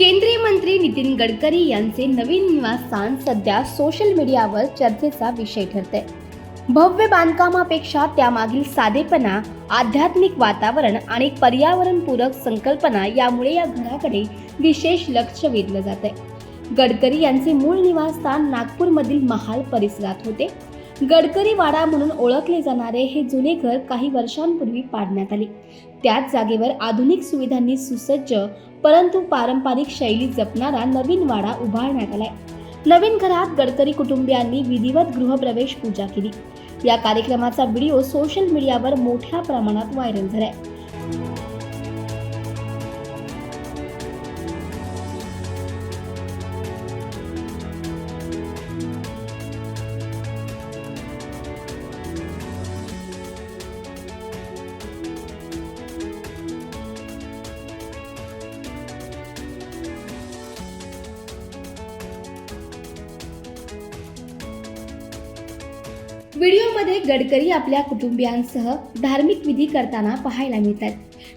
केंद्रीय मंत्री नितीन गडकरी यांचे नवीन निवासस्थान सध्या सोशल मीडियावर चर्चेचा विषय ठरते भव्य बांधकामापेक्षा त्यामागील साधेपणा आध्यात्मिक वातावरण आणि पर्यावरणपूरक संकल्पना यामुळे या घराकडे विशेष लक्ष वेधलं जात आहे गडकरी यांचे मूळ निवासस्थान नागपूरमधील महाल परिसरात होते. गडकरी वाडा म्हणून ओळखले जाणारे हे जुने घर काही वर्षांपूर्वी पाडण्यात आले. त्याच जागेवर आधुनिक सुविधांनी सुसज्ज परंतु पारंपरिक शैली जपणारा नवीन वाडा उभारण्यात आलाय. नवीन घरात गडकरी कुटुंबियांनी विधिवत गृहप्रवेश पूजा केली. या कार्यक्रमाचा व्हिडिओ सोशल मीडियावर मोठ्या प्रमाणात व्हायरल झालाय. व्हिडिओमध्ये गडकरी आपल्या कुटुंबियांसह धार्मिक विधी करताना पाहायला मिळतात.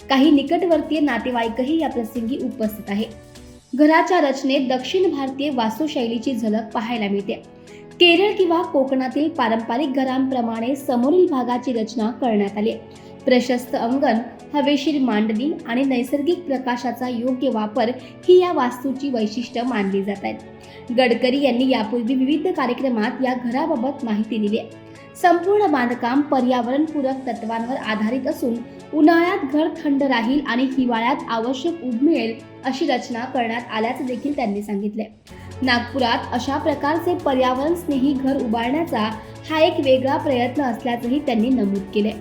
काही निकटवर्तीय नातेवाईकही या प्रसंगी उपस्थित आहे घराच्या रचनेत दक्षिण भारतीय वास्तुशैलीची झलक पाहायला मिळते. केरळ किंवा कोकणातील पारंपरिक घरांप्रमाणे समोरील भागाची रचना करण्यात आली आहे. प्रशस्त अंगण हवेशीर मांडणी आणि नैसर्गिक प्रकाशाचा योग्य वापर ही या वास्तूची वैशिष्ट्य मानली जात आहेत. गडकरी यांनी यापूर्वी विविध कार्यक्रमात या घराबाबत माहिती दिली आहे. संपूर्ण बांधकाम पर्यावरणपूरक तत्वांवर आधारित असून उन्हाळ्यात घर थंड राहील आणि हिवाळ्यात आवश्यक ऊब मिळेल अशी रचना करण्यात आल्याचं देखील त्यांनी सांगितले नागपुरात अशा प्रकारचे पर्यावरण स्नेही घर उभारण्याचा हा एक वेगळा प्रयत्न असल्याचंही त्यांनी नमूद केले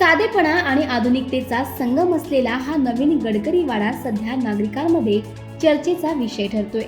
साधेपणा आणि आधुनिकतेचा संगम असलेला हा नवीन गडकरी वाडा सध्या नागरिकांमध्ये चर्चेचा विषय ठरतोय.